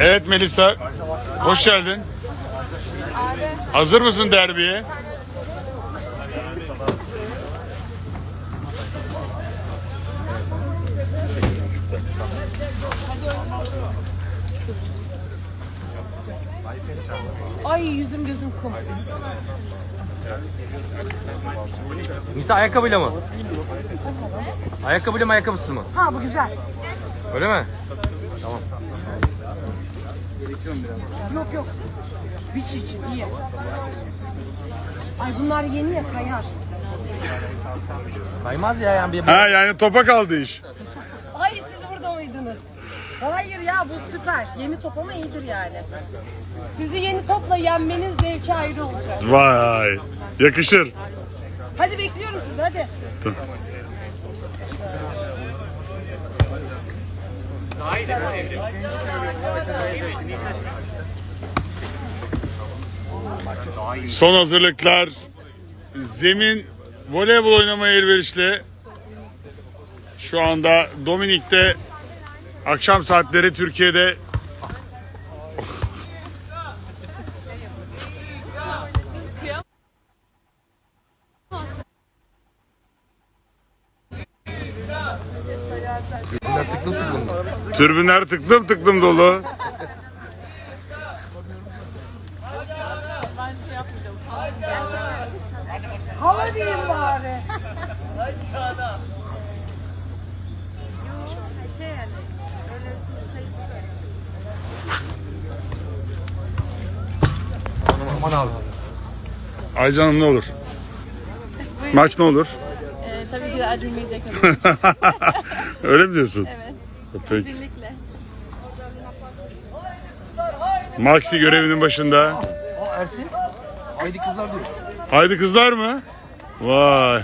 Evet Melisa. Hoş geldin. Hazır mısın derbiye? Ay yüzüm gözüm kum. Nisa ayakkabıyla mı? Ayakkabıyla mı ayakkabısız mı? Ha bu güzel. Öyle mi? Yok yok. Biç için iyi. Ay bunlar yeni ya kayar. Kaymaz ya yani bir Ha yani topa kaldı iş. Ay siz burada mıydınız? Hayır ya bu süper. Yeni top ama iyidir yani. Sizi yeni topla yenmeniz zevki ayrı olacak. Vay. Yakışır. Hadi bekliyorum sizi hadi. Son hazırlıklar. Zemin voleybol oynamaya elverişli. Şu anda Dominik'te akşam saatleri Türkiye'de Bunlar tıklım tıklım. türbünler tıklım tıklım dolu. Hava diyeyim bari. Aman abi. Aycan'ım ne olur? Maç ne olur? Tabii ki de acımayacak Öyle mi diyorsun? Evet. Peki. kesinlikle. Maxi görevinin başında. Aa Ersin. Haydi kızlar diyor. Haydi kızlar mı? Vay.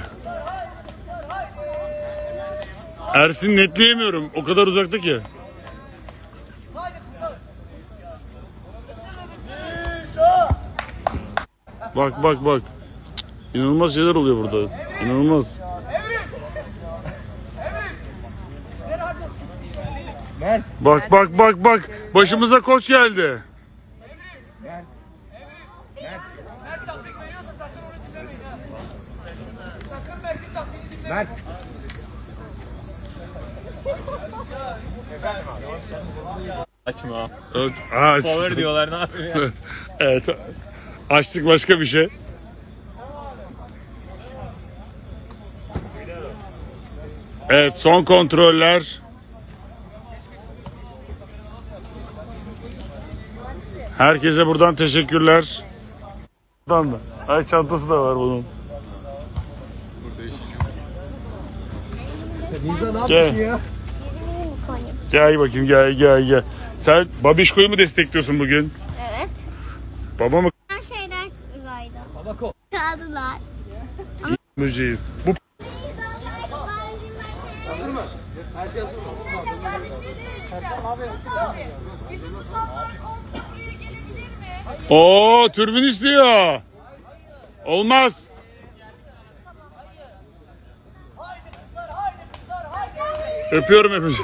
Ersin netleyemiyorum. O kadar uzakta ki. Bak bak bak. İnanılmaz şeyler oluyor burada. İnanılmaz. Mert. Bak bak bak bak. Başımıza koç geldi. Mert. Açma. Evet. Aa, Power diyorlar ne yapıyor ya? evet. Açtık başka bir şey. Evet son kontroller. Herkese buradan teşekkürler. Buradan da. Ay çantası da var bunun. Nisa ne Gel. yapıyorsun ya? Gel bakayım gel gel gel. Sen Babişko'yu mu destekliyorsun bugün? Evet. Baba mı Her şeyler uzaydı. Babako. Kağıdılar. müziği? Bu Her şey hazır mı? Oo türbün istiyor. Olmaz. Öpüyorum hepinizi.